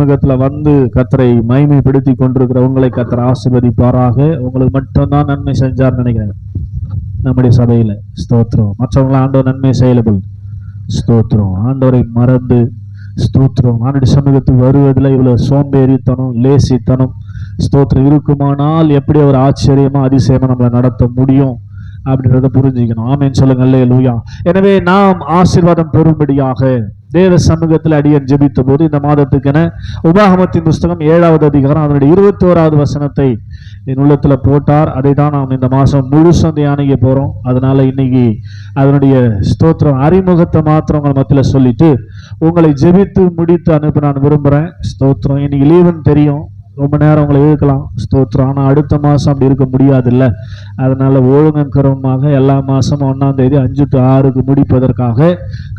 சமூகத்துல வந்து கத்தரை மைமைப்படுத்தி கொண்டிருக்கிற உங்களை கத்தரை ஆசிர்வதிப்பாராக. உங்களுக்கு மட்டும்தான் நன்மை செஞ்சார் நினைக்கிறேன். நம்முடைய சபையில. ஸ்தோத்திரம். மற்றவங்கள ஆண்டவர் நன்மை செயலபிள் ஸ்தோத்திரம். ஆண்டவரை மறந்து ஸ்தோத்திரம். ஆண்டுடைய சமூகத்துக்கு வருவதில் இவ்வளவு சோம்பேறித்தனம் லேசித்தனம் ஸ்தோத்திரம் இருக்குமானால் எப்படி அவர் ஆச்சரியமா அதிசயமா நம்மளை நடத்த முடியும் அப்படின்றத புரிஞ்சுக்கணும். ஆமேன்னு சொல்லுங்க அல்லே எனவே நாம் ஆசீர்வாதம் பெறும்படியாக தேவ சமூகத்தில் அடியன் ஜெபித்த போது இந்த மாதத்துக்கென உபாகமத்தின் புஸ்தகம் ஏழாவது அதிகாரம் அதனுடைய இருபத்தி ஓராவது வசனத்தை என் உள்ளத்தில் போட்டார். அதை தான் நாம் இந்த மாதம் முழுசும் தியானிக்க போகிறோம் அதனால இன்னைக்கு அதனுடைய ஸ்தோத்திரம் அறிமுகத்தை மாத்திரம் உங்கள் மத்தியில் சொல்லிட்டு உங்களை ஜெபித்து முடித்து அனுப்ப நான் விரும்புகிறேன் ஸ்தோத்திரம். இன்னைக்கு லீவுன்னு தெரியும். ரொம்ப நேரம் உங்களை இழுக்கலாம். ஸ்தோத்திரம். ஆனால் அடுத்த மாதம் அப்படி இருக்க முடியாதுல்ல. அதனால் ஒழுங்கக்கரமாக எல்லா மாதமும் ஒன்றாம் தேதி அஞ்சு டு ஆறுக்கு முடிப்பதற்காக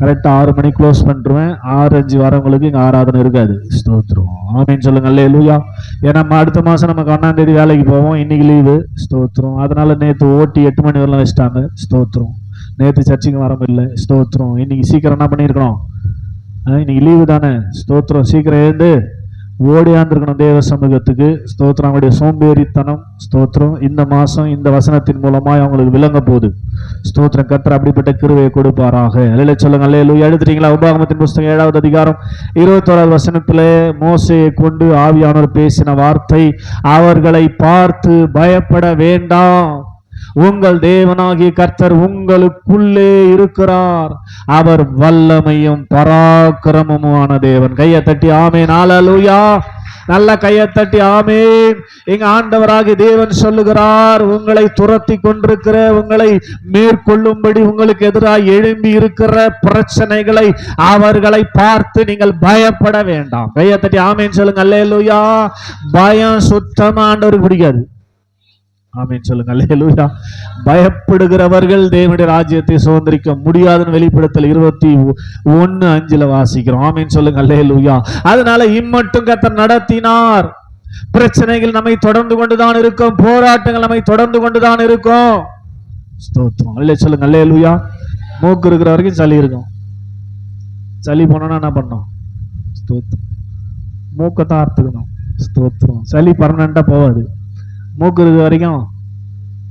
கரெக்டாக ஆறு மணிக்கு க்ளோஸ் பண்ணுறேன் ஆறு அஞ்சு வரவங்களுக்கு இங்கே ஆராதனை இருக்காது. ஸ்தோத்திரம். ஆமின்னு சொல்லுங்க. அல்லே இல்லையா ஏன்னா நம்ம அடுத்த மாதம் நமக்கு ஒன்றாம் தேதி வேலைக்கு போவோம். இன்றைக்கி லீவு ஸ்தோத்திரம். அதனால நேற்று ஓட்டி எட்டு மணி வரலாம் வச்சுட்டாங்க. ஸ்தோத்திரம். நேற்று சர்ச்சுக்கு வர முடியல ஸ்தோத்திரம். இன்னைக்கு சீக்கிரம் என்ன பண்ணியிருக்கணும் இன்னைக்கு லீவு தானே. ஸ்தோத்திரம். சீக்கிரம் எழுந்து ஓடியாந்திருக்கணும் தேவ சமூகத்துக்கு. ஸ்தோத்திரம். அவங்களுடைய சோம்பேறித்தனம் ஸ்தோத்திரம். இந்த மாதம் இந்த வசனத்தின் மூலமாக அவங்களுக்கு விளங்க போகுது. ஸ்தோத்திரம். கற்ற அப்படிப்பட்ட கிருவையை கொடுப்பாராக. அல்ல சொல்லுங்க. அல்ல எழுதுறீங்களா? உபாகமத்தின் புஸ்தகம் ஏழாவது அதிகாரம் இருபத்தோராவது வசனத்திலே மோசையை கொண்டு ஆவியானவர் பேசின வார்த்தை அவர்களை பார்த்து பயப்பட வேண்டாம். உங்கள் தேவனாகிய கர்த்தர் உங்களுக்குள்ளே இருக்கிறார். அவர் வல்லமையும் பராக்கிரமமான தேவன். கையை தட்டி ஆமே ஹalleluya. நல்ல கையை தட்டி ஆமேன். எங்க ஆண்டவராகி தேவன் சொல்லுகிறார் உங்களை துரத்தி கொண்டிருக்கிற உங்களை மேற்கொள்ளும்படி உங்களுக்கு எதிராக எழும்பி இருக்கிற பிரச்சனைகளை அவர்களை பார்த்து நீங்கள் பயப்பட வேண்டாம். கையை தட்டி ஆமேன்னு சொல்லுங்க. அல்லேலூயா பயம் சுத்தமா ஆண்டவருக்கு பிடிக்காது. ஆமீன் சொல்லுங்க அல்லேலூயா பயப்படுகிறவர்கள் தேவனுடைய ராஜ்யத்தை சுதந்திரிக்க முடியாதுன்னு வெளிப்படுத்தல் இருபத்தி ஒன்னு அஞ்சுல வாசிக்கிறோம். ஆமீன் சொல்லுங்க அல்லேலூயா அதனால இம்மட்டும் கத்தர் நடத்தினார். பிரச்சனைகள் நம்மை தொடர்ந்து கொண்டுதான் இருக்கும். போராட்டங்கள் நம்மை தொடர்ந்து கொண்டுதான் இருக்கும். ஸ்தோத்திரம். அல்லே சொல்லுங்க அல்லேலூயா மூக்கு இருக்கிற வரைக்கும் சளி இருக்கும். சளி போனோம்னா என்ன பண்ணோம் ஸ்தோத்திரம். மூக்கை தான் ஸ்தோத்திரம். சளி பர்மனண்டா போகாது. மூக்கு இருக்கிற வரைக்கும்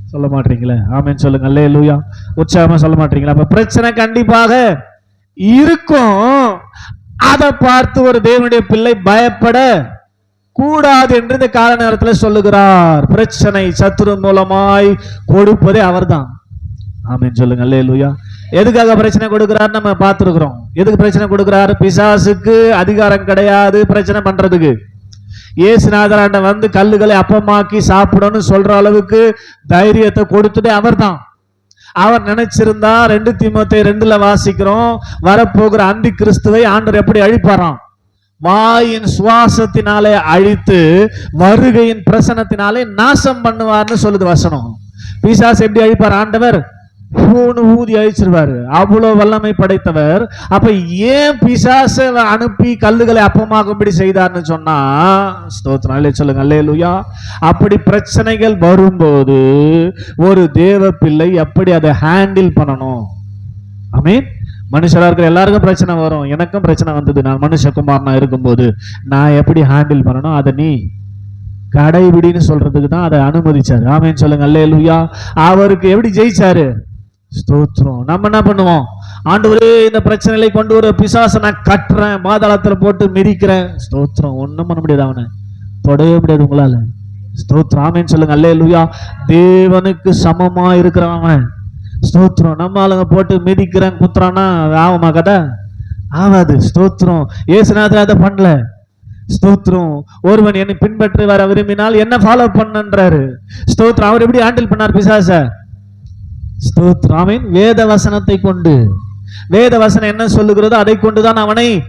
சொல்ல மாட்டீங்களே. ஆமேன்னு சொல்லுங்க. அல்லே லூயா உற்சாகமா சொல்ல மாட்டீங்களா. அப்ப பிரச்சனை கண்டிப்பாக இருக்கும். அதை பார்த்து ஒரு தேவனுடைய பிள்ளை பயப்பட கூடாது என்று இந்த கால நேரத்தில் சொல்லுகிறார். பிரச்சனை சத்துரு மூலமாய் கொடுப்பதே அவர்தான். ஆமென் சொல்லுங்க. அல்லே லூயா எதுக்காக பிரச்சனை கொடுக்கிறார் நம்ம பார்த்துருக்குறோம். எதுக்கு பிரச்சனை கொடுக்கிறார்? பிசாசுக்கு அதிகாரம் கிடையாது பிரச்சனை பண்றதுக்கு. இயேசுநாதராண்ட வந்து கல்லுகளை அப்பமாக்கி சாப்பிடணும்னு சொல்ற அளவுக்கு தைரியத்தை கொடுத்துட்டு அவர்தான். அவர் நினைச்சிருந்தா ரெண்டு திமுத்தை ரெண்டுல வாசிக்கிறோம் வரப்போகிற அந்தி கிறிஸ்துவை ஆண்டர் எப்படி அழிப்பாராம்? வாயின் சுவாசத்தினாலே அழித்து வருகையின் பிரசனத்தினாலே நாசம் பண்ணுவார்னு சொல்லுது வசனம். பிசாஸ் எப்படி அழிப்பார் ஆண்டவர்? பூணு ஊதி அழிச்சிருவாரு. அவ்வளோ வல்லமை படைத்தவர். அப்ப ஏன் பிசாச அனுப்பி கல்லுகளை அப்பமாகும்படி செய்தார்னு சொன்னா ஸ்தோத்திரம் சொல்லுங்க அல்லேலூயா. அப்படி பிரச்சனைகள் வரும்போது ஒரு தேவ பிள்ளை எப்படி அதை ஹேண்டில் பண்ணணும்? அமீன் மனுஷரா இருக்கிற எல்லாருக்கும் பிரச்சனை வரும். எனக்கும் பிரச்சனை வந்தது. நான் மனுஷகுமாரனா இருக்கும்போது நான் எப்படி ஹேண்டில் பண்ணணும்? அதை நீ கடைபிடின்னு சொல்றதுக்கு தான் அதை அனுமதிச்சாரு. ஆமேன்னு சொல்லுங்க அல்லேலூயா. அவருக்கு எப்படி ஜெயிச்சாரு? ஸ்தோத்திரம். நம்ம என்ன பண்ணுவோம்? ஆண்டவரே இந்த பிரச்சனைகளை கொண்டு வர பிசாசை நான் கட்டுறேன் பாதாளத்தில் போட்டு மிதிக்கிறேன். ஸ்தோத்திரம். ஒன்றும் பண்ண முடியாது அவனை. தொடவே முடியாது உங்களால். ஸ்தோத்திரம். ஆமேன்னு சொல்லுங்க. அல்லேலூயா. தேவனுக்கு சமமாக இருக்கிறவன் ஸ்தோத்திரம். நம்ம ஆளுங்க போட்டு மிதிக்கிறேன் குத்துறான்னா ஆகுமா கதை? ஆகாது. ஸ்தோத்திரம். ஏசுநாதர் அதை பண்ணல. ஸ்தோத்திரம். ஒருவன் என்னை பின்பற்றி வர விரும்பினால் என்ன ஃபாலோ பண்ணன்றாரு? ஸ்தோத்திரம். அவர் எப்படி ஹேண்டில் பண்ணார் பிசாச? ஸ்தோத்ராமின் வேத வசனத்தை கொண்டு. வேத வசனம் என்ன சொல்லுகிறதோ அதை கொண்டுதான் அவனை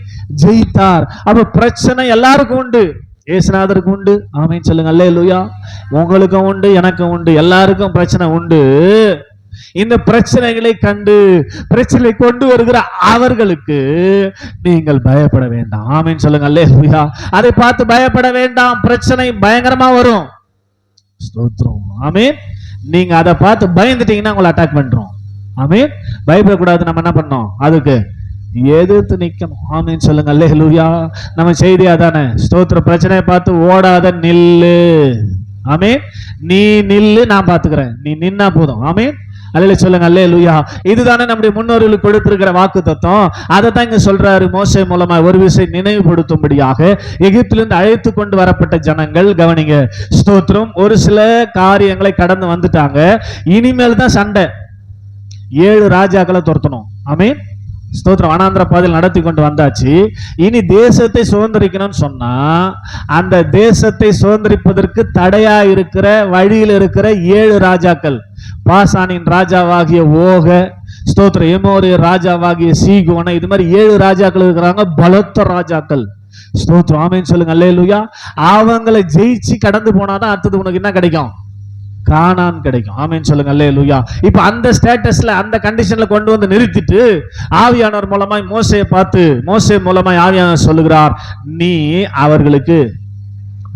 ஜெயித்தார். அப்ப பிரச்சனை எல்லாருக்கும் உண்டு. ஏசுநாதருக்கு உண்டு. ஆமைன்னு சொல்லுங்க. அல்லேலூயா. உங்களுக்கும் உண்டு எனக்கும் உண்டு எல்லாருக்கும் பிரச்சனை உண்டு. இந்த பிரச்சனைகளை கண்டு பிரச்சனை கொண்டு வருகிற அவர்களுக்கு நீங்கள் பயப்பட வேண்டாம். ஆமைன்னு சொல்லுங்க. அல்லேலூயா. அதை பார்த்து பயப்பட வேண்டாம். பிரச்சனை பயங்கரமா வரும். ஸ்தோத்திரம். ஆமீன். நீங்க அதை பார்த்து பயந்துட்டீங்கன்னா உங்களை அட்டாக் பண்றோம். ஆமீன்? பயப்படக்கூடாது நம்ம என்ன பண்ணோம்? அதுக்கு எதிர்த்து நிற்கணும் ஆமீன் சொல்லுங்க அல்லே லூயா நம்ம செய்தி அதானே ஸ்தோத்திர பிரச்சனையை பார்த்து ஓடாத நில்லு. ஆமீன்? நீ நில்லு நான் பாத்துக்கிறேன் நீ நின்னா போதும். ஆமீன்? அல்ல சொல்லுங்க அல்லே லூயா இதுதானே நம்முடைய முன்னோர்களுக்கு கொடுத்திருக்கிற வாக்கு தத்துவம் அதை தான் இங்க சொல்றாரு மோசை மூலமா ஒரு விஷயம் நினைவுபடுத்தும்படியாக எகிப்திலிருந்து அழைத்து கொண்டு வரப்பட்ட ஜனங்கள் கவனிங்க ஸ்தோத்திரம். ஒரு சில காரியங்களை கடந்து வந்துட்டாங்க. இனிமேல் தான் சண்டை. ஏழு ராஜாக்களை துரத்தணும். ஆமீன். ஸ்தோத்திரம். வனாந்திர பாதையில் நடத்தி கொண்டு வந்தாச்சு. இனி தேசத்தை சுதந்திரிக்கணும்னு சொன்னா அந்த தேசத்தை சுதந்திரிப்பதற்கு தடையா இருக்கிற வழியில் இருக்கிற ஏழு ராஜாக்கள். பாசானின் ராஜாவாகிய ஓக ஸ்தோத்திர எமோரிய ராஜாவாகிய சீகோன. இது மாதிரி ஏழு ராஜாக்கள் இருக்கிறாங்க பலத்த ராஜாக்கள். ஸ்தோத்திரம். ஆமேன்னு சொல்லுங்க. அல்லேலூயா. அவங்களை ஜெயிச்சு கடந்து போனாதான் அடுத்தது உனக்கு என்ன கிடைக்கும்? காணான் கிடைக்கும். ஆமேன்னு சொல்லுங்க. அல்லே லூயா இப்ப அந்த ஸ்டேட்டஸ்ல அந்த கண்டிஷன்ல கொண்டு வந்து நிறுத்திட்டு ஆவியானவர் மூலமாய் மோசையை பார்த்து மோசை மூலமாய் ஆவியானவர் சொல்லுகிறார் நீ அவர்களுக்கு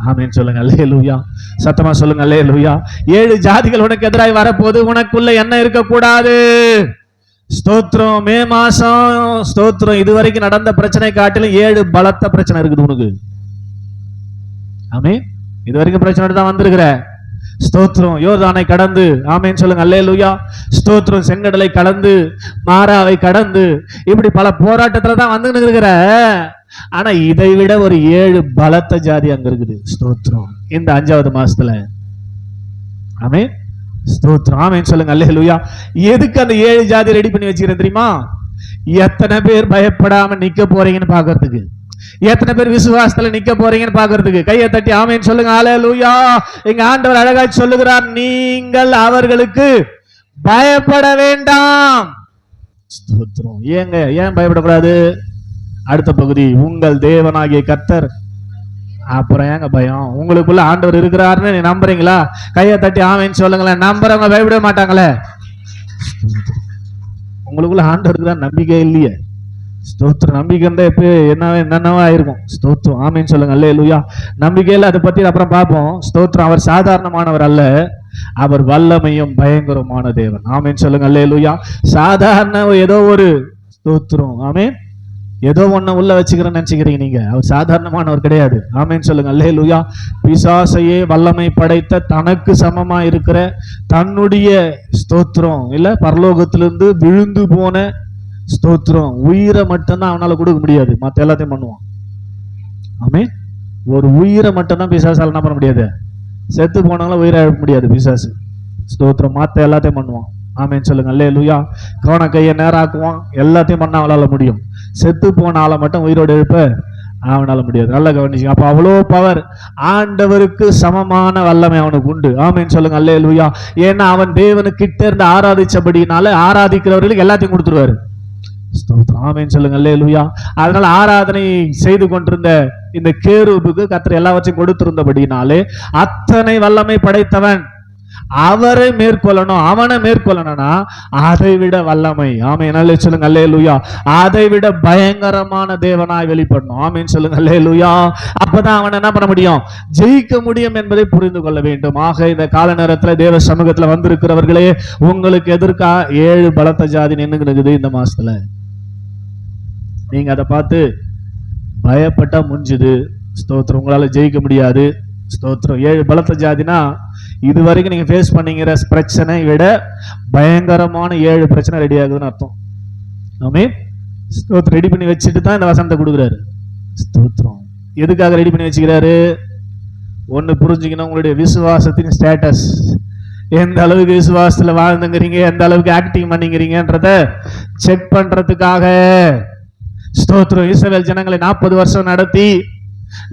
ஆமேன்னு சொல்லுங்க அல்லே லூயா சத்தமா சொல்லுங்க அல்லே லூயா ஏழு ஜாதிகள் உனக்கு எதிராக வரப்போது உனக்குள்ள என்ன இருக்கக்கூடாது? ஸ்தோத்திரம் மே மாசம். ஸ்தோத்திரம் இதுவரைக்கும் நடந்த பிரச்சனை காட்டிலும் ஏழு பலத்த பிரச்சனை இருக்குது உனக்கு. ஆமே இது வரைக்கும் பிரச்சனை தான் வந்திருக்கிற. ஸ்தோத்திரம் யோர்தானை கடந்து ஆமேன்னு சொல்லுங்க அல்லே லூயா ஸ்தோத்திரம் செங்கடலை கடந்து மாறாவை கடந்து இப்படி பல போராட்டத்துல தான் வந்துன்னு இருக்கிற. ஆனா இதை விட ஒரு ஏழு பலத்த ஜாதி அங்க இருக்குது. ஸ்தோத்திரம். இந்த அஞ்சாவது மாசத்துல. ஆமே ஸ்தோத்திரம். ஆமேன்னு சொல்லுங்க. அல்லே லூயா எதுக்கு அந்த ஏழு ஜாதி ரெடி பண்ணி வச்சுக்கிறேன் தெரியுமா? எத்தனை பேர் பயப்படாம நிக்க போறீங்கன்னு பாக்குறதுக்கு. எத்தனை பேர் விசுவாசத்துல நிக்க போறீங்கன்னு பாக்குறதுக்கு. கையை தட்டி ஆமேன்னு சொல்லுங்க. ஆலே லூயா எங்க ஆண்டவர் அழகாய் சொல்லுகிறார் நீங்கள் அவர்களுக்கு பயப்பட வேண்டாம். ஸ்தோத்திரம். ஏங்க ஏன் பயப்படக்கூடாது? அடுத்த பகுதி உங்கள் தேவனாகிய கர்த்தர். அப்புறம் ஏங்க பயம்? உங்களுக்குள்ள ஆண்டவர் இருக்கிறாருன்னு நீ நம்புறீங்களா? கையை தட்டி ஆமைன்னு சொல்லுங்களேன். நம்புறவங்க பயப்பட மாட்டாங்களே. உங்களுக்குள்ள ஆண்டவருக்கு தான் நம்பிக்கை இல்லையே. ஸ்தோத்திரம். நம்பிக்கை இருந்தால் எப்போ என்ன என்னென்னவோ ஆயிருக்கும்? ஸ்தோத்திரம். ஆமைன்னு சொல்லுங்க. அல்ல இல்லையா நம்பிக்கையில் அதை பற்றி அப்புறம் பார்ப்போம். ஸ்தோத்திரம். அவர் சாதாரணமானவர் அல்ல. அவர் வல்லமையும் பயங்கரமான தேவன். ஆமைன்னு சொல்லுங்க. அல்ல இல்லையா சாதாரண ஏதோ ஒரு ஸ்தோத்திரம். ஆமேன். ஏதோ ஒன்று உள்ள வச்சுக்கிறேன்னு நினைச்சுக்கிறீங்க நீங்க. அவர் சாதாரணமானவர் கிடையாது. ஆமேன்னு சொல்லுங்க. அல்லே லுயா பிசாசையே வல்லமை படைத்த தனக்கு சமமா இருக்கிற தன்னுடைய ஸ்தோத்திரம் இல்ல? பரலோகத்திலிருந்து விழுந்து போன ஸ்தோத்திரம். உயிரை மட்டும்தான் அவனால கொடுக்க முடியாது. மத்த எல்லாத்தையும் பண்ணுவான். ஆமே ஒரு உயிரை மட்டும்தான் பிசாசால் என்ன பண்ண முடியாது? செத்து போனாலும் உயிரை அழப்ப முடியாது பிசாசு. ஸ்தோத்திரம். மாத்த எல்லாத்தையும் பண்ணுவான். ஆமேன்னு சொல்லுங்க. அல்லே லுயா கவன கையை நேராக்குவான். எல்லாத்தையும் பண்ண அவளால முடியும். செத்து போன ஆளை மட்டும் உயிரோடு எழுப்ப அவனால முடியாது. நல்லா கவனிச்சு அப்ப அவ்வளோ பவர் ஆண்டவருக்கு சமமான வல்லமை அவனுக்கு உண்டு. ஆமேன்னு சொல்லுங்க. அல்ல லூயா ஏன்னா அவன் தேவனு கிட்ட இருந்து ஆராதிச்சபடினால ஆராதிக்கிறவர்களுக்கு எல்லாத்தையும் கொடுத்துருவாரு. ஸ்தோத்திரம். சொல்லுங்க. அல்ல அல்லேலூயா. அதனால ஆராதனை செய்து கொண்டிருந்த இந்த கேரூபுக்கு கத்திர எல்லாவற்றையும் கொடுத்திருந்தபடினாலே அத்தனை வல்லமை படைத்தவன் அவரை மேற்கொள்ளணும் அவனை மேற்கொள்ளணும்னா அதை விட வல்லமை. ஆமே நல்ல சொல்லுங்க அல்லேலூயா. அதை விட பயங்கரமான தேவனாய் வெளிப்படணும். ஆமேன்னு சொல்லுங்க அல்லேலூயா. அப்பதான் அவனை என்ன பண்ண முடியும்? ஜெயிக்க முடியும் என்பதை புரிந்து கொள்ள வேண்டும். ஆக இந்த கால நேரத்துல தேவ சமூகத்துல வந்திருக்கிறவர்களே உங்களுக்கு எதிர்க்கா ஏழு பலத்த ஜாதி நின்னுக்குது இந்த மாசத்துல. நீங்க அதை பார்த்து பயப்பட்டா முடிஞ்சுது ஸ்தோத்திரம். உங்களால ஜெயிக்க முடியாது. ஸ்தோத்திரம். ஏழு பலத்த ஜாதினா இது வரைக்கும் நீங்க ஃபேஸ் பண்ணிங்கிற பிரச்சனை விட பயங்கரமான ஏழு பிரச்சனை ரெடி ஆகுதுன்னு அர்த்தம். ஆமே ஸ்தோத்திரம். ரெடி பண்ணி வச்சுட்டு தான் இந்த வசனத்தை கொடுக்குறாரு. ஸ்தோத்திரம். எதுக்காக ரெடி பண்ணி வச்சுக்கிறாரு? ஒன்று புரிஞ்சுக்கணும். உங்களுடைய விசுவாசத்தின் ஸ்டேட்டஸ் எந்த அளவுக்கு விசுவாசத்தில் வாழ்ந்துங்கிறீங்க? எந்த அளவுக்கு ஆக்டிங் பண்ணிங்கிறீங்கன்றத செக் பண்ணுறதுக்காக ஸ்தோத்திரம். இஸ்ரேல் ஜனங்களை நாற்பது வருஷம் நடத்தி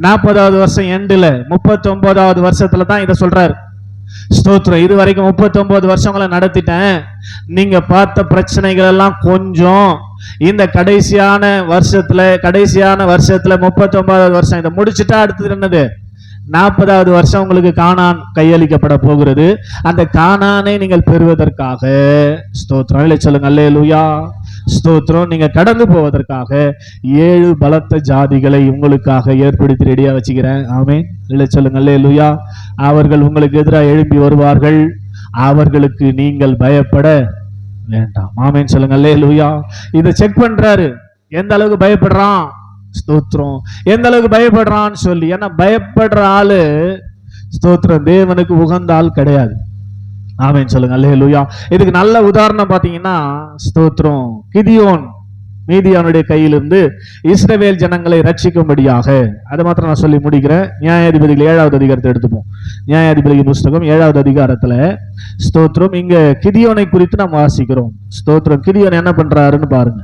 நாற்பதாவது வருஷம் எண்டில் முப்பத்தி ஒன்பதாவது வருஷத்துல தான் இதை சொல்றாரு. ஸ்தோத்திரம். இது வரைக்கும் முப்பத்தி ஒன்பது வருஷங்களை நடத்திட்டேன். நீங்க பார்த்த பிரச்சனைகள் எல்லாம் கொஞ்சம் இந்த கடைசியான வருஷத்துல கடைசியான வருஷத்துல முப்பத்தி ஒன்பதாவது வருஷம். இதை முடிச்சுட்டா அடுத்தது என்னது? நாற்பதாவது வருஷம் உங்களுக்கு காணான் கையளிக்கப்பட போகிறது. அந்த காணானை நீங்கள் பெறுவதற்காக ஸ்தோத்திரம் இல்லை சொல்லுங்க அல்லேலூயா. ஸ்தோத்திரம் நீங்க கடந்து போவதற்காக ஏழு பலத்த ஜாதிகளை உங்களுக்காக ஏற்படுத்தி ரெடியா வச்சுக்கிறேன். ஆமே இல்லை சொல்லுங்க அல்லேலூயா. அவர்கள் உங்களுக்கு எதிராக எழுப்பி வருவார்கள். அவர்களுக்கு நீங்கள் பயப்பட வேண்டாம். ஆமேன்னு சொல்லுங்க அல்லேலூயா. இதை செக் பண்றாரு. எந்த அளவுக்கு பயப்படுறான்? ஸ்தோத்திரம். எந்த அளவுக்கு பயப்படுறான்னு சொல்லி ஏன்னா பயப்படுற ஆளு ஸ்தோத்திரம். தேவனுக்கு உகந்த ஆள் கிடையாது. ஆமேன்னு சொல்லுங்க. அல்லேலூயா. இதுக்கு நல்ல உதாரணம் பார்த்தீங்கன்னா ஸ்தோத்திரம். கிதியோன் மீதியானுடைய கையிலிருந்து இஸ்ரவேல் ஜனங்களை ரட்சிக்கும்படியாக. அதை மாத்திரம் நான் சொல்லி முடிக்கிறேன். நியாயாதிபதிகள் ஏழாவது அதிகாரத்தை எடுத்துப்போம். நியாயாதிபதி புஸ்தகம் ஏழாவது அதிகாரத்துல ஸ்தோத்திரம். இங்க கிதியோனை குறித்து நாம் வாசிக்கிறோம். ஸ்தோத்திரம். கிதியோன் என்ன பண்றாருன்னு பாருங்க.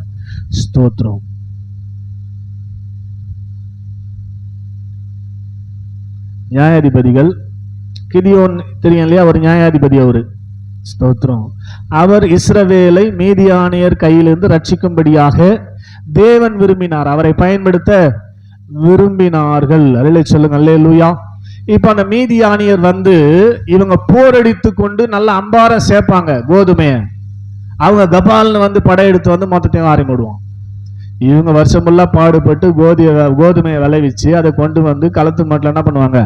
ஸ்தோத்திரம். நியாயாதிபதிகள் கிதியோன் தெரியும் இல்லையா? ஒரு நியாயாதிபதி அவரு. ஸ்தோத்திரம். அவர் இஸ்ரவேலை மீதியானியர் கையிலிருந்து ரட்சிக்கும்படியாக தேவன் விரும்பினார். அவரை பயன்படுத்த விரும்பினார்கள். அல்ல சொல்லுங்க. அல்லே லூயா இப்போ அந்த மீதியானியர் வந்து இவங்க போரடித்து கொண்டு நல்ல அம்பார சேர்ப்பாங்க கோதுமையை. அவங்க கபால்னு வந்து படையெடுத்து வந்து மொத்தத்தையும் ஆறி இவங்க வருஷம் ஃபுல்லாக பாடுபட்டு கோதிய கோதுமையை விளைவிச்சு அதை கொண்டு வந்து களத்து மாட்டில் என்ன பண்ணுவாங்க?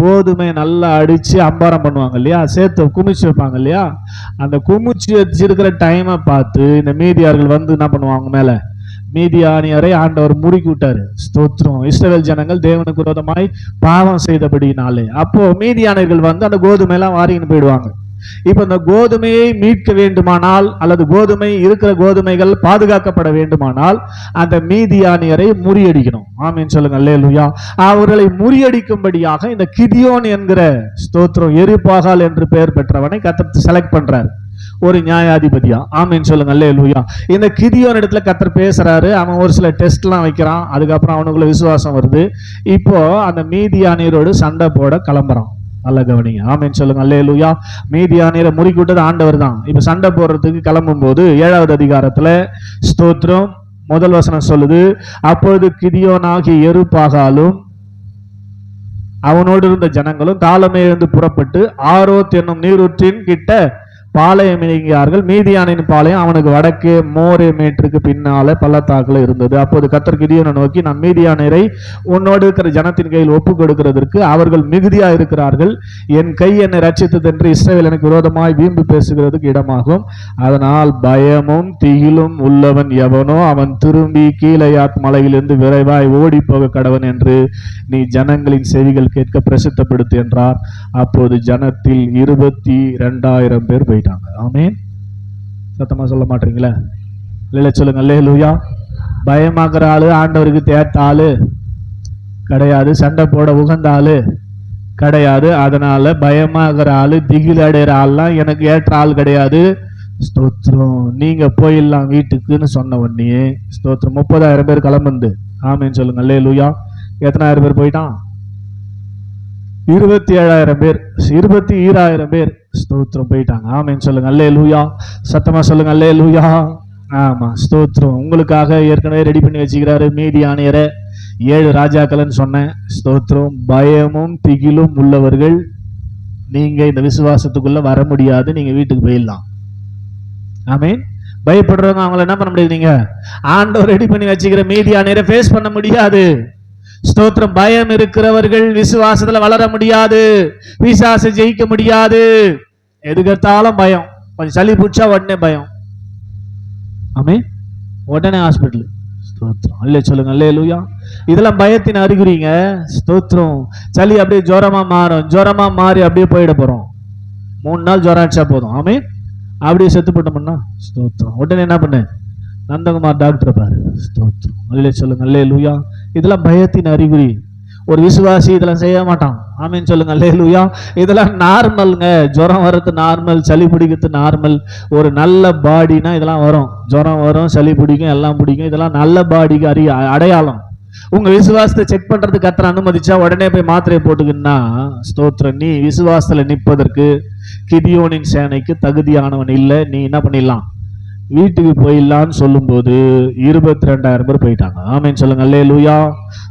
கோதுமையை நல்லா அடித்து அம்பாரம் பண்ணுவாங்க இல்லையா? சேர்த்து குமிச்சு வைப்பாங்க இல்லையா? அந்த குமிச்சு வச்சிருக்கிற டைமை பார்த்து இந்த மீதியார்கள் வந்து என்ன பண்ணுவாங்க மேலே? மீதியானியரை ஆண்டவர் முறுக்கி விட்டார் ஸ்தோத்திரம். இஸ்ரவேல் ஜனங்கள் தேவனுக்கு விரோதமாய் பாவம் செய்தபடினாலே அப்போ மீதியானியர்கள் வந்து அந்த கோதுமையெல்லாம் வாரின்னு போயிடுவாங்க. இப்போ இந்த கோதுமையை மீட்க வேண்டுமானால் அல்லது கோதுமை இருக்கிற கோதுமைகள் பாதுகாக்கப்பட வேண்டுமானால் அந்த மீதியானியரை முறியடிக்கணும். ஆமீன் சொல்லுங்க அல்லேலூயா. அவர்களை முறியடிக்கும்படியாக இந்த கிதியோன் என்கிற ஸ்தோத்திரம் எரிபாகால் என்று பெயர் பெற்றவனை கத்தர் செலக்ட் பண்றாரு. ஒரு நியாயாதிபதியா? ஆமீன் சொல்லுங்க அல்லேலூயா. இந்த கிதியோன் இடத்துல கத்தர் பேசுறாரு. அவன் ஒரு சில டெஸ்ட்லாம் வைக்கிறான். அதுக்கப்புறம் அவனுக்குள்ள விசுவாசம் வருது. இப்போ அந்த மீதியானியரோடு சண்டை போட கிளம்புறான். நல்ல கவனிங்க. ஆமீன் சொல்லுங்க. அல்லேலூயா. மீதியானியரை முறிக்கிட்டது ஆண்டவர் தான் இப்ப சண்டை போடுறதுக்கு கிளம்பும் போது ஏழாவது அதிகாரத்துல ஸ்தோத்திரம். முதல் வசனம் சொல்லுது அப்பொழுது கிதியோனாகி எருப்பாகாலும் அவனோடு இருந்த ஜனங்களும் காலமே இருந்து புறப்பட்டு ஆரோத் என்னும் நீரூற்றின் கிட்ட பாளையம் இறங்கியார்கள் மீதியானின் பாளையம் அவனுக்கு வடக்கே மோரே மீட்டருக்கு பின்னால பள்ளத்தாக்கில் இருந்தது. அப்போது கத்தர் கிதியோனை நோக்கி நான் மீதியானரை உன்னோடு இருக்கிற ஜனத்தின் கையில் ஒப்பு கொடுக்கிறதற்கு அவர்கள் மிகுதியா இருக்கிறார்கள். என் கை என்னை ரட்சித்தது என்று எனக்கு விரோதமாய் வீம்பு பேசுகிறதுக்கு இடமாகும். அதனால் பயமும் திகிலும் உள்ளவன் எவனோ அவன் திரும்பி கீழையாத் மலையிலிருந்து விரைவாய் ஓடி போக கடவன் என்று நீ ஜனங்களின் செவிகள் கேட்க பிரசித்தப்படுத்து என்றார். அப்போது ஜனத்தில் இருபத்தி ரெண்டாயிரம் பேர் போயிட்டாங்க ஆமென். சத்தமா சொல்ல மாட்டீங்களா? இல்லை சொல்லுங்க. அல்லே லூயா பயமாக்குற ஆளு ஆண்டவருக்கு தேத்த ஆளு கிடையாது. சண்டை போட உகந்த ஆளு கிடையாது. அதனால பயமாகிற ஆளு திகில் அடைகிற ஆள்லாம் எனக்கு ஏற்ற ஆள் கிடையாது. ஸ்தோத்திரம். நீங்க போயிடலாம் வீட்டுக்குன்னு சொன்ன உடனே ஸ்தோத்திரம். முப்பதாயிரம் பேர் கிளம்புந்து ஆமேன்னு சொல்லுங்க. அல்லே லூயா எத்தனாயிரம் பேர் போயிட்டான்? இருபத்தி ஏழாயிரம் பேர் இருபத்தி ஈராயிரம் பேர் ஸ்தோத்திரம் போயிட்டாங்க. ஆமேன்னு சொல்லுங்க அல்லே லூயா சத்தமா சொல்லுங்க அல்லே லூயா ஆமா ஸ்தோத்திரம். உங்களுக்காக ஏற்கனவே ரெடி பண்ணி வச்சுக்கிறாரு மீதி ஆணையரை. ஏழு ராஜாக்கள்னு சொன்னேன். ஸ்தோத்திரம். பயமும் திகிலும் உள்ளவர்கள். நீங்க இந்த விசுவாசத்துக்குள்ள வர முடியாது நீங்க வீட்டுக்கு போயிடலாம். ஆமீன். பயப்படுறவங்க அவங்கள என்ன பண்ண முடியாது நீங்க? ஆண்டவர் ரெடி பண்ணி வச்சுக்கிற மீதி ஆணையரை ஃபேஸ் பண்ண முடியாது. ஸ்தோத்திரம். பயம் இருக்கிறவர்கள் விசுவாசத்துல வளர முடியாது. விசுவாச ஜெயிக்க முடியாது. எதுக்கெடுத்தாலும் பயம். கொஞ்சம் சளி பிடிச்சா உடனே பயம். ஆமே உடனே ஹாஸ்பிட்டல் ஸ்தோத்திரம். அல்லே சொல்லுங்க. அல்லே லூயா இதெல்லாம் பயத்தின் அறிகுறிங்க. ஸ்தோத்திரம். சளி அப்படியே ஜோரமா மாறும். ஜோரமா மாறி அப்படியே போயிட போறோம். மூணு நாள் ஜோரம் அடிச்சா போதும். ஆமே அப்படியே செத்து போட்டோம்னா? ஸ்தோத்திரம். உடனே என்ன பண்ணு? நந்தகுமார் டாக்டர் பாரு. ஸ்தோத்திரம். அல்லே சொல்லுங்க அல்லே லூயா இதெல்லாம் பயத்தின் அறிகுறி. ஒரு விசுவாசி இதெல்லாம் செய்ய மாட்டான். ஆமீன் சொல்லுங்க அல்லே லூயா இதெல்லாம் நார்மல்ங்க. ஜுரம் வர்றது நார்மல் சளி பிடிக்கிறது நார்மல். ஒரு நல்ல பாடினா இதெல்லாம் வரும். ஜுரம் வரும் சளி பிடிக்கும் எல்லாம் பிடிக்கும். இதெல்லாம் நல்ல பாடிக்கு அறி அடையாளம். உங்க விசுவாசத்தை செக் பண்றதுக்கு கத்தரை அனுமதிச்சா உடனே போய் மாத்திரையை போட்டுக்குன்னா ஸ்தோத்திரம் நீ விசுவாசத்துல நிற்பதற்கு கிதியோனின் சேனைக்கு தகுதியானவன் இல்லை. நீ என்ன பண்ணிடலாம்? வீட்டுக்கு போயிடலான்னு சொல்லும்போது இருபத்தி ரெண்டாயிரம் பேர் போயிட்டாங்க. ஆமேன்னு சொல்லுங்க. அல்லே லூயா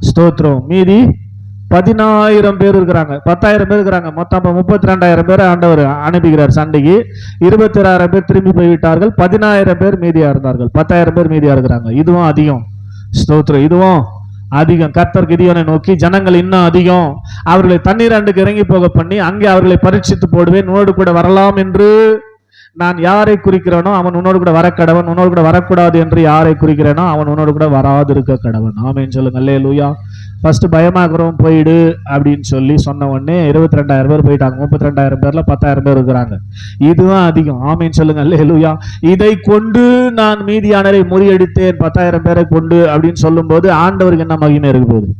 ஸ்தோத்திரம். மீதி பதினாயிரம் பேர் இருக்கிறாங்க. பத்தாயிரம் பேர் இருக்கிறாங்க. மொத்தம் முப்பத்தி ரெண்டாயிரம் பேர் ஆண்டவர் அனுப்புகிறார் சண்டைக்கு. இருபத்தி ஆறாயிரம் பேர் திரும்பி போய்விட்டார்கள். பதினாயிரம் பேர் மீதியாக இருந்தார்கள். பத்தாயிரம் பேர் மீதியாக இருக்கிறாங்க. இதுவும் அதிகம். ஸ்தோத்திரம். இதுவும் அதிகம். கர்த்தர் கிதியோனை நோக்கி ஜனங்கள் இன்னும் அதிகம். அவர்களை தண்ணீர் ஆண்டுக்கு இறங்கி போக பண்ணி அங்கே அவர்களை பரீட்சித்து போடுவேன். நோடு கூட வரலாம் என்று நான் யாரை குறிக்கிறேனோ அவன் உன்னோடு கூட வர கடவன் உன்னோடு கூட வரக்கூடாது என்று யாரை குறிக்கிறேனோ அவன் உன்னோடு கூட வராது இருக்க கடவன். ஆமேன்னு சொல்லுங்க அல்லே லூயா ஃபர்ஸ்ட் பயமாக்குறவன் போயிடு அப்படின்னு சொல்லி சொன்ன உடனே இருபத்தி ரெண்டாயிரம் பேர் போயிட்டாங்க. முப்பத்தி ரெண்டாயிரம் பேர்ல பத்தாயிரம் பேர் இருக்கிறாங்க. இதுதான் அதிகம். ஆமேன்னு சொல்லுங்க அல்லே லூயா இதை கொண்டு நான் மீதியானரை முறியடித்தேன் பத்தாயிரம் பேரை கொண்டு அப்படின்னு சொல்லும்போது ஆண்டவருக்கு என்ன மகிமை இருக்க போகுது?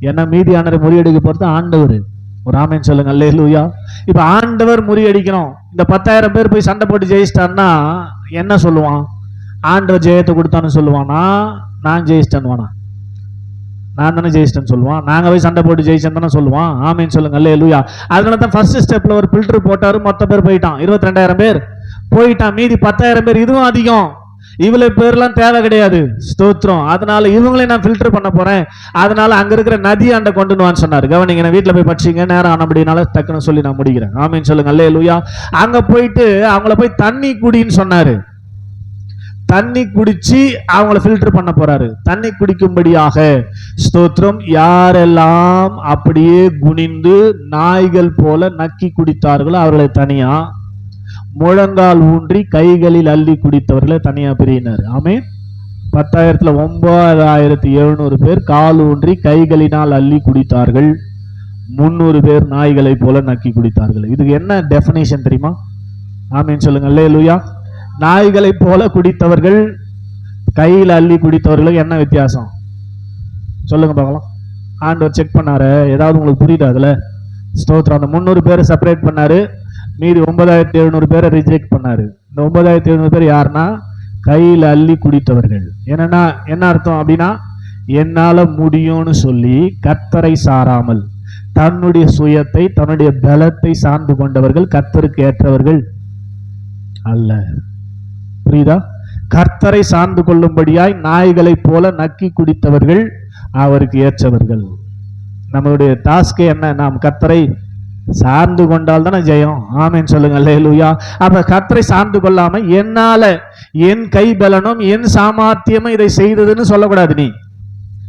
என்ன மீதியானரை முறியடிக்க போறது? ஆண்டவர். ஒரு ஆமைன்னு சொல்லுங்க அல்லே லூயா இப்ப ஆண்டவர் முறியடிக்கணும். இந்த பத்தாயிரம் பேர் போய் சண்டை போட்டு ஜெயிச்சிட்டான்னா என்ன சொல்லுவான்? ஆண்டவர் ஜெயத்தை கொடுத்தான்னு சொல்லுவானா? நான் ஜெயிச்சிட்டேன்னு வானா நான் தானே ஜெயிச்சிட்டேன்னு சொல்லுவான். நாங்கள் போய் சண்டை போட்டு ஜெயிச்சேன் தானே சொல்லுவான். ஆமைன்னு சொல்லுங்க அல்லே லூயா அதனால தான் ஃபர்ஸ்ட் ஸ்டெப்பில் ஒரு ஃபில்டர் போட்டார் மொத்த பேர் போயிட்டான். இருபத்தி ரெண்டாயிரம் பேர். போயிட்டான் மீதி பத்தாயிரம் பேர். இதுவும் அதிகம். இவளை பேர்லாம் தேவை கிடையாது. ஸ்தோத்திரம். அதனால இவங்களே நான் ஃபில்டர் பண்ண போறேன். அதனால அங்க இருக்கிற நதி அண்டை கொண்டு வான்னு சொன்னார். கவனிங்க நான் வீட்டில் போய் படிச்சீங்க நேரம் ஆனபடினால டக்குன்னு சொல்லி நான் முடிக்கிறேன். ஆமேன்னு சொல்லுங்க. அல்லே லூயா அங்க போயிட்டு அவங்கள போய் தண்ணி குடின்னு சொன்னாரு. தண்ணி குடிச்சு அவங்கள ஃபில்டர் பண்ண போறாரு. தண்ணி குடிக்கும்படியாக ஸ்தோத்திரம். யாரெல்லாம் அப்படியே குனிந்து நாய்கள் போல நக்கி குடித்தார்களோ அவர்களை தனியா முழங்கால் ஊன்றி கைகளில் அள்ளி குடித்தவர்களை தனியா பிரியினார். ஆமே பத்தாயிரத்துல ஒன்பதாயிரத்தி எழுநூறு பேர் கால் ஊன்றி கைகளினால் அள்ளி குடித்தார்கள். முந்நூறு பேர் நாய்களை போல நக்கி குடித்தார்கள். இதுக்கு என்ன டெஃபினேஷன் தெரியுமா? ஆமீன் சொல்லுங்க. அல்லேலூயா. நாய்களை போல குடித்தவர்கள் கையில் அள்ளி குடித்தவர்களுக்கு என்ன வித்தியாசம்? சொல்லுங்க பார்க்கலாம். ஆண்டவர் செக் பண்ணாரு. ஏதாவது உங்களுக்கு புரியுதா அதுல? ஸ்தோத்திரம். அந்த முந்நூறு பேரை செப்பரேட் பண்ணாரு. மீதி ஒன்பதாயிரத்தி எழுநூறு பேரை ரிஜெக்ட் பண்ணார். இந்த ஒன்பதாயிரத்தி எழுநூறு பேர் யாருன்னா கையில் அள்ளி குடித்தவர்கள். என்னன்னா என்ன அர்த்தம் அப்படின்னா என்னால் முடியும்னு சொல்லி கத்தரை சாராமல் தன்னுடைய சுயத்தை தன்னுடைய பலத்தை சார்ந்து கொண்டவர்கள் கத்தருக்கு ஏற்றவர்கள் அல்ல. புரியுதா? கர்த்தரை சார்ந்து கொள்ளும்படியாய் நாய்களைப் போல நக்கி குடித்தவர்கள் அவருக்கு ஏற்றவர்கள். நம்மளுடைய டாஸ்க்கு என்ன? நாம் கர்த்தரை சார்ந்து கொண்டால் தானே ஜெயம். ஆமென் சொல்லுங்க லேலுயா அப்ப கத்தரை சார்ந்து கொள்ளாம என்னால என் கை பலனும் என் சாமர்த்தியமும் இதை செய்ததுன்னு சொல்லக்கூடாது நீ.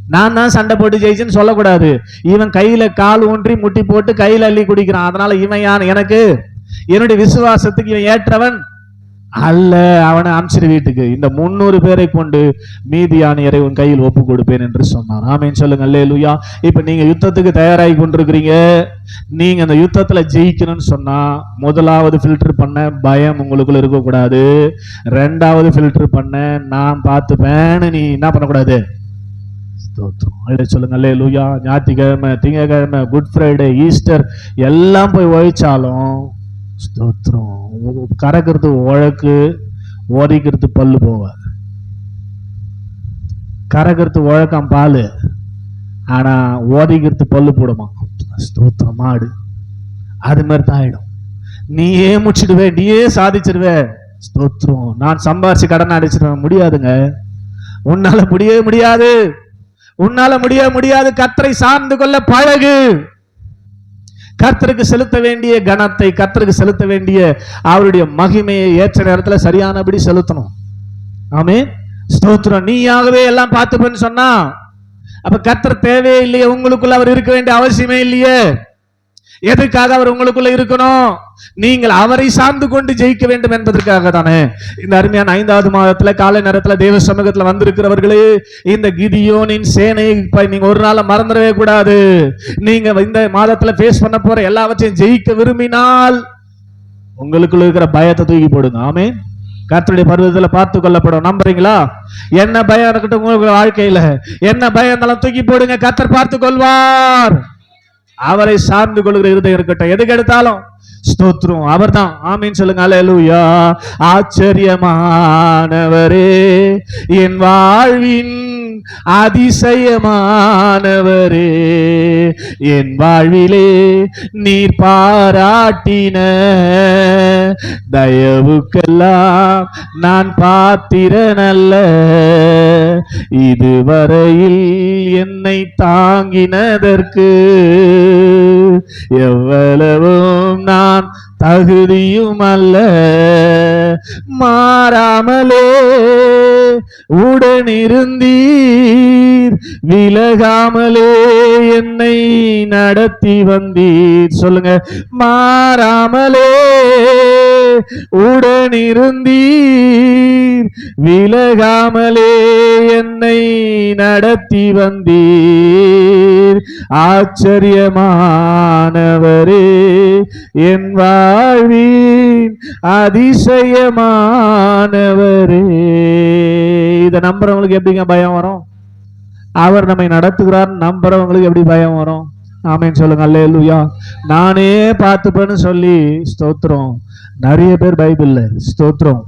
நான் தான் சண்டை போட்டு ஜெயிச்சுன்னு சொல்லக்கூடாது. இவன் கையில கால் ஊன்றி முட்டி போட்டு கையில அள்ளி குடிக்கிறான். அதனால இவன் யான் எனக்கு? என்னுடைய விசுவாசத்துக்கு இவன் ஏற்றவன். அல்ல அவனை அனுப்பிச்சிரு வீட்டுக்கு. இந்த முன்னூறு பேரை கொண்டு மீதியானியரை உன் கையில் ஒப்பு கொடுப்பேன் என்று சொன்னான் ஆமேன் சொல்லுங்க அல்லேலூயா. இப்ப நீங்க யுத்தத்துக்கு தயாராகி கொண்டிருக்கிறீங்க. நீங்க அந்த யுத்தத்துல ஜெயிக்கணும்னு சொன்னா முதலாவது ஃபில்டர் பண்ண பயம் உங்களுக்குள்ள இருக்கக்கூடாது. ரெண்டாவது ஃபில்டர் பண்ண நான் பார்த்துப்பேன்னு நீ என்ன பண்ணக்கூடாது? சொல்லுங்க அல்லே லூயா ஞாயிற்றுக்கிழமை திங்கக்கிழமை குட் ஃப்ரைடே ஈஸ்டர் எல்லாம் போய் உழைச்சாலும் ஸ்தோத்திரம். கறக்கிறது உழக்கு ஓதிக்கிறது பல்லு போவ கறக்கிறது உழக்கம் பால் ஆனால் ஓதிக்கிறது பல்லு போடுமா? ஸ்தோத்திரம் மாடு அது மாதிரி தான் ஆயிடும். நீயே முடிச்சிடுவே நீயே சாதிச்சிருவே. ஸ்தோத்திரம். நான் சம்பாரிச்சு கடன் அடிச்சிருவேன் முடியாதுங்க. உன்னால முடியவே முடியாது. உன்னால முடிய முடியாது. கத்தரை சார்ந்து கொள்ள பழகு. கர்த்தருக்கு செலுத்த வேண்டிய கணத்தை கர்த்தருக்கு செலுத்த வேண்டிய அவருடைய மகிமையை ஏற்ற நேரத்துல சரியானபடி செலுத்தணும். ஆமே ஸ்தோத்திரம். நீயாகவே எல்லாம் பார்த்துப்பேன்னு சொன்னா அப்ப கர்த்தர் தேவையே இல்லையே. உங்களுக்குள்ள அவர் இருக்க வேண்டிய அவசியமே இல்லையே. எதுக்காக அவர் உங்களுக்குள்ள இருக்கணும்? நீங்கள் அவரை சார்ந்து கொண்டு ஜெயிக்க வேண்டும் என்பதற்காக தானே. இந்த அருமையான ஐந்தாவது மாதத்துல காலை நேரத்துல தேவ சமூகத்துல வந்திருக்கிறவர்களே இந்த கிதியோனின் சேனை நீங்க ஒரு நாள் மறந்துடவே கூடாது. நீங்க இந்த மாதத்துல ஃபேஸ் பண்ண போற எல்லாவற்றையும் ஜெயிக்க விரும்பினால் உங்களுக்குள்ள இருக்கிற பயத்தை தூக்கி போடுங்க. ஆமே கர்த்தருடைய பருவத்தில் பார்த்து கொள்ளப்படும். நம்புறீங்களா? என்ன பயம் இருக்கட்டும் உங்களுக்கு வாழ்க்கையில. என்ன பயம் இருந்தாலும் தூக்கி போடுங்க. கர்த்தர் பார்த்து கொள்வார். அவரை சார்ந்து கொள்கிற இருதயம் இருக்கட்டும். எதுக்கு எடுத்தாலும்? அவர் அவர்தான். ஆமீன் சொல்லுங்க. அல்லேலூயா ஆச்சரியமானவரே என் வாழ்வின் அதிசயமானவரே என் வாழ்விலே நீர் பாராட்டின தயவுக்கெல்லாம் நான் பாத்திரனல்ல. இதுவரையில் என்னை தாங்கினதற்கு எவ்வளவும் நான் தகுதியும் அல்ல. மாறாமலே உடனிருந்தீர். விலகாமலே என்னை நடத்தி வந்தீர். சொல்லுங்க. மாறாமலே உடனிருந்தீர். விலகாமலே என்னை நடத்தி வந்தீர். ஆச்சரியமானவரே என் வாழ்வின் அதிசயமானவரே. இதை நம்புறவங்களுக்கு எப்படிங்க பயம் வரும்? அவர் நம்மை நடத்துகிறார் நம்புறவங்களுக்கு எப்படி பயம் வரும்? ஆமேன்னு சொல்லுங்க அல்லேலூயா. நானே பார்த்துப்பேன்னு சொல்லி ஸ்தோத்திரம். நிறைய பேர் பைபிள்ல ஸ்தோத்திரம்.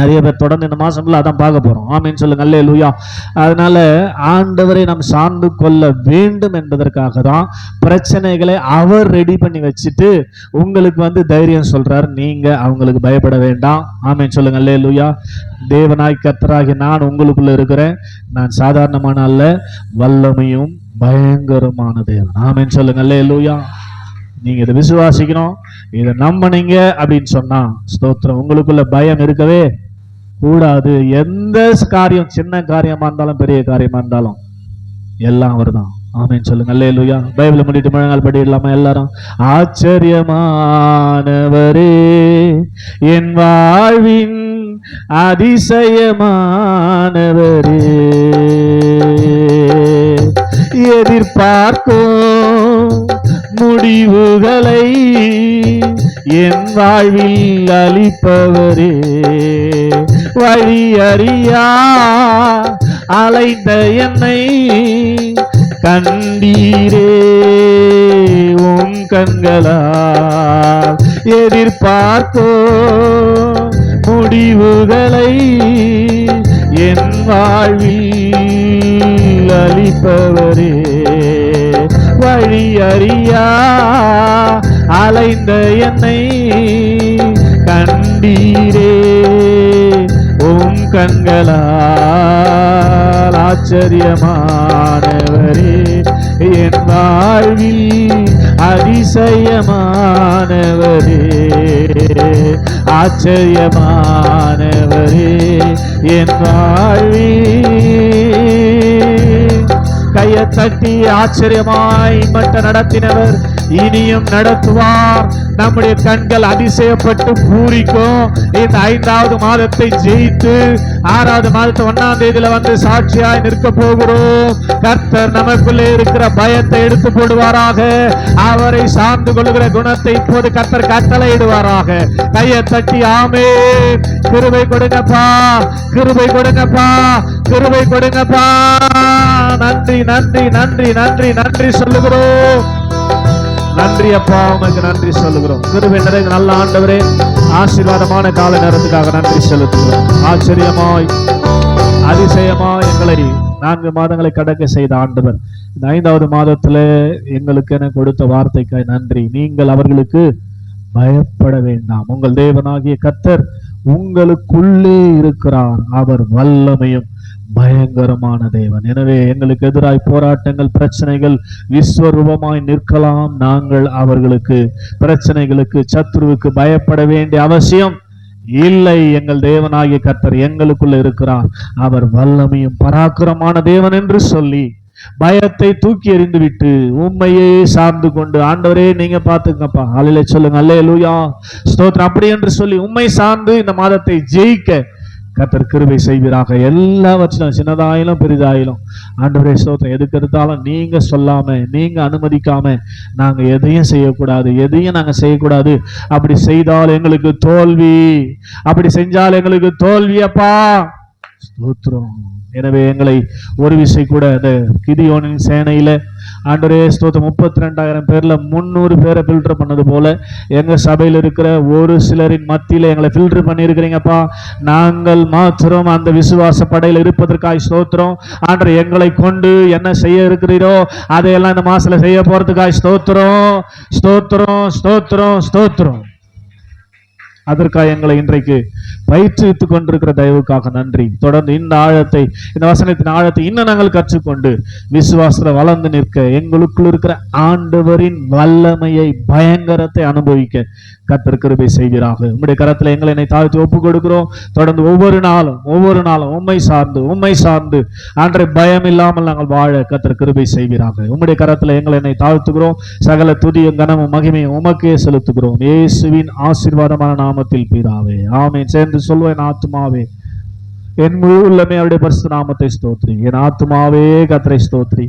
நிறைய பேர் தொடர்ந்து இந்த மாதம்ல அதான் பார்க்க போகிறோம் ஆமின்னு சொல்லுங்க அல்லேலூயா அதனால ஆண்டவரை நாம் சார்ந்து கொள்ள வேண்டும் என்பதற்காக தான் பிரச்சனைகளை அவர் ரெடி பண்ணி வச்சுட்டு உங்களுக்கு வந்து தைரியம் சொல்றார். நீங்க அவங்களுக்கு பயப்பட வேண்டாம். ஆமின்னு சொல்லுங்க அல்லேலூயா தேவனாய் கத்தராகி நான் உங்களுக்குள்ள இருக்கிறேன். நான் சாதாரணமான அல்ல வல்லமையும் பயங்கரமான தேவன். ஆமின்னு சொல்லுங்க அல்லேலூயா நீங்க இதை விசுவாசிக்கணும். இதை நம்பினீங்க அப்படின்னு சொன்னா ஸ்தோத்திரம். உங்களுக்குள்ள பயம் இருக்கவே கூடாது. எந்த காரியம் சின்ன காரியமா இருந்தாலும் பெரிய காரியமா இருந்தாலும் எல்லாம் அவர்தான். ஆமென் சொல்லுங்க. அல்லேலூயா. பைபிளை முடிட்டு முழங்கால் படிடலாமா எல்லாரும் ஆச்சரியமானவரே என் வாழ்வின் அதிசயமானவரே எதிர்பார்க்கும் முடிவுகளை என் வாழ்வில் அளிப்பவரே வழி அறியா அலைந்த என்னை கண்டீரே. உம் கண்களால் எதிர்பார்த்தோ முடிவுகளை என் வாழ்வில் அளிப்பவரே. வழி அறியா அலைந்த என்னை கண்டீரே. கண்களால் ஆச்சரியமானவரே என் வாழ்வில் அதிசயமானவரே ஆச்சரியமானவரே என் வாழ்வில். கையை தட்டி ஆச்சரியமாய் மட்ட நடத்தினவர் இனியும் நடத்துவார். நம்முடைய கண்கள் அதிசயப்பட்டு பூரிக்கும். இந்த ஐந்தாவது மாதத்தை ஜெயித்து ஆறாவது மாதத்து ஒன்னாம் தேதியில வந்து சாட்சியாய் நிற்க போகிறோம். கர்த்தர் நமக்குள்ளே இருக்கிற பயத்தை எடுத்து போடுவாராக. அவரை சார்ந்து கொள்கிற குணத்தை இப்போது கர்த்தர் கட்டளையிடுவாராக. கையை தட்டி ஆமே கிருபை கொடுங்கப்பா. கிருபை கொடுங்கப்பா. கிருபை கொடுங்கப்பா. நன்றி நன்றி நன்றி நன்றி நன்றி சொல்லுகிறோம். நன்றி அப்பா உமக்கு நன்றி சொல்லுகிறோம். கிருபை நல்ல ஆண்டவரே ஆசீர்வாதமான கால நேரத்துக்காக நன்றி செலுத்துகிறோம். ஆச்சரியமாய் அதிசயமாய் எங்களை நான்கு மாதங்களை கடக்க செய்த ஆண்டவர். இந்த ஐந்தாவது மாதத்துல எங்களுக்கு என கொடுத்த வார்த்தைக்காய் நன்றி. நீங்கள் அவர்களுக்கு பயப்பட வேண்டாம். உங்கள் தேவனாகிய கர்த்தர் உங்களுக்குள்ளே இருக்கிறார். அவர் வல்லமையும் பயங்கரமான தேவன். எனவே எங்களுக்கு எதிராய் போராட்டங்கள் பிரச்சனைகள் விஸ்வரூபமாய் நிற்கலாம். நாங்கள் அவர்களுக்கு பிரச்சனைகளுக்கு சத்ருவுக்கு பயப்பட வேண்டிய அவசியம் இல்லை. எங்கள் தேவனாகிய கர்த்தர் எங்களுக்குள்ள இருக்கிறார். அவர் வல்லமையும் பராக்கிரமான தேவன் என்று சொல்லி பயத்தை தூக்கி எறிந்துவிட்டு உண்மையே சார்ந்து கொண்டு ஆண்டவரே நீங்க பாத்துக்கப்பா அலையில சொல்லுங்க. அல்லே லூயா ஸ்தோத்திரம். அப்படி என்று சொல்லி உண்மை சார்ந்து இந்த மாதத்தை ஜெயிக்க கத்தர் கிருபை செய்வீராக. எல்லாவற்றிலும் சின்னதாயிலும் பெரிதாயிலும். ஆண்டவரே சோத்திரம் எதுக்கு எடுத்தாலும் நீங்கள் சொல்லாமல் நீங்கள் அனுமதிக்காமல் நாங்கள் எதையும் செய்யக்கூடாது. எதையும் நாங்கள் செய்யக்கூடாது. அப்படி செய்தால் எங்களுக்கு தோல்வி. அப்படி செஞ்சால் எங்களுக்கு தோல்வி அப்பா. ஸ்தோத்திரம். எனவே எங்களை ஒரு விசை கூட அந்த கிதியோனின் சேனையில் ஆண்டரே ஸ்தோத்திரம். முப்பத்தி ரெண்டாயிரம் பேரில் முந்நூறு பேரை ஃபில்டர் பண்ணது போல எங்கள் சபையில் இருக்கிற ஒரு சிலரின் மத்தியில் எங்களை ஃபில்டர் பண்ணியிருக்கிறீங்கப்பா. நாங்கள் மாத்திரம் அந்த விசுவாச படையில் இருப்பதற்காய் ஸ்தோத்திரம். ஆண்டர் எங்களை கொண்டு என்ன செய்ய இருக்கிறீரோ அதையெல்லாம் இந்த மாதத்தில் செய்ய போகிறதுக்காக ஸ்தோத்திரம். ஸ்தோத்திரம் ஸ்தோத்திரம் ஸ்தோத்திரம். அதற்காக எங்களை இன்றைக்கு பயிற்றுவித்துக் கொண்டிருக்கிற தயவுக்காக நன்றி. தொடர்ந்து இந்த ஆழத்தை இந்த வசனத்தின் ஆழத்தை இன்னும் நாங்கள் கற்றுக்கொண்டு விசுவாசத்தில் வளர்ந்து நிற்க எங்களுக்குள் இருக்கிற ஆண்டவரின் வல்லமையை பயங்கரத்தை அனுபவிக்க கர்த்தர் கிருபை செய்வீராக உம்முடைய கரத்தில் எங்களை என்னை தாழ்த்தி ஒப்பு கொடுக்கிறோம் தொடர்ந்து ஒவ்வொரு நாளும் ஒவ்வொரு நாளும் உண்மை சார்ந்து உண்மை சார்ந்து அன்றை பயம் இல்லாமல் நாங்கள் வாழ கத்தர் கிருபை செய்வீராக உம்முடைய கரத்தில் எங்களை என்னை தாழ்த்துகிறோம். சகல துதியும் கனமும் மகிமையும் உமக்கே செலுத்துகிறோம். இயேசுவின் ஆசீர்வாதமான நாமத்தில் பீராவே ஆமென். சேர்ந்து சொல்வேன் ஆத்துமாவே. என் முழு உள்ளமே அவருடைய பரிசு நாமத்தை ஸ்தோத்ரி என் ஆத்துமாவே கத்தரை ஸ்தோத்ரி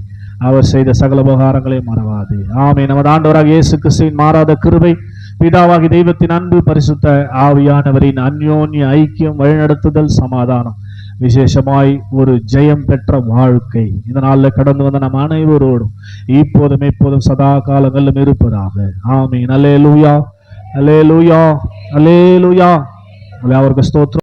அவர் செய்த சகல உபகாரங்களை மறவாதே. ஆமே நமது ஆண்டவராக இயேசு கிறிஸ்துவின் மாறாத கிருபை பிதாவாகி தெய்வத்தின் அன்பு பரிசுத்த ஆவியானவரின் அந்யோன்ய ஐக்கியம் வழிநடத்துதல் சமாதானம் விசேஷமாய் ஒரு ஜெயம் பெற்ற வாழ்க்கை. இதனால கடந்து வந்த நம் அனைவரோடும் இப்போதும் எப்போதும் சதா காலங்களிலும் இருப்பதாக. ஆமீன். அலே லூயா அலே லூயா அலே லூயா அவருக்கு ஸ்தோத்திரம்.